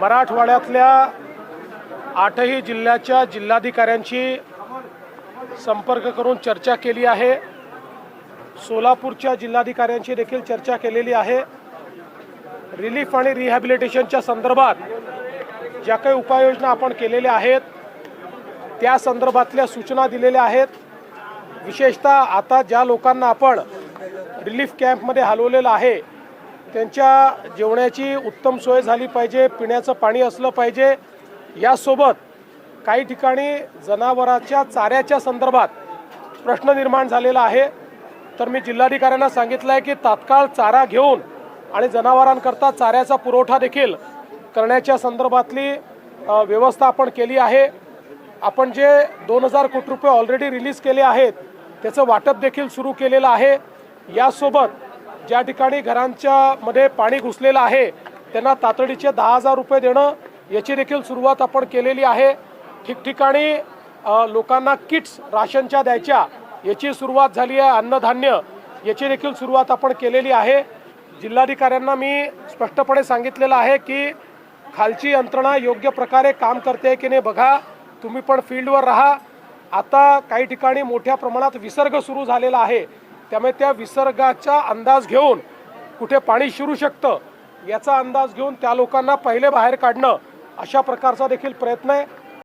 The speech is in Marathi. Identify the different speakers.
Speaker 1: मराठवाड्यातल्या आठही जिल्ह्याच्या जिल्हाधिकाऱ्यांशी संपर्क करून चर्चा केली आहे. सोलापूरच्या जिल्हाधिकाऱ्यांशी देखील चर्चा केलेली आहे. रिलीफ आणि रिहॅबिलिटेशनच्या संदर्भात ज्या काही उपाययोजना आपण केलेल्या आहेत त्या संदर्भातल्या सूचना दिलेल्या आहेत. विशेषतः आता ज्या लोकांना आपण रिलीफ कॅम्पमध्ये हलवलेलं आहे त्यांच्या जेवणाची उत्तम सोय झाली पाहिजे पिण्याचं पाणी असलं पाहिजे. यासोबत काही ठिकाणी जनावरांच्या चाऱ्याच्या संदर्भात प्रश्न निर्माण झालेला आहे. तर मी जिल्हाधिकाऱ्यांना सांगितलं आहे की तात्काळ चारा घेऊन आणि जनावरांकरता चाऱ्याचा पुरवठा देखील करण्याच्या संदर्भातली व्यवस्था आपण केली आहे. आपण जे दोन हजार कोटी रुपये ऑलरेडी रिलीज केले आहेत त्याचं वाटप देखील सुरू केलेलं आहे. यासोबत ज्या ठिकाणी घरांच्या मध्ये पाणी घुसलेलं आहे त्यांना तातडीचे दहा हजार रुपये देणं याची देखील सुरुवात आपण केलेली आहे. ठिकठिकाणी लोकांना किट्स राशनच्या द्यायच्या याची सुरुवात झाली आहे अन्नधान्य याची देखील सुरुवात आपण केलेली आहे. जिल्हाधिकाऱ्यांना मी स्पष्टपणे सांगितलेलं आहे की खालची यंत्रणा योग्य प्रकारे काम करते की नाही बघा. तुम्ही पण फील्डवर राहा. आता काही ठिकाणी मोठ्या प्रमाणात विसर्ग सुरू झालेला आहे. त्यामुळे त्या विसर्गाचा अंदाज घेऊन कुठे पाणी शिरू शकतं याचा अंदाज घेऊन त्या लोकांना पहिले बाहेर काढणं अशा प्रकारचा देखील प्रयत्न आहे.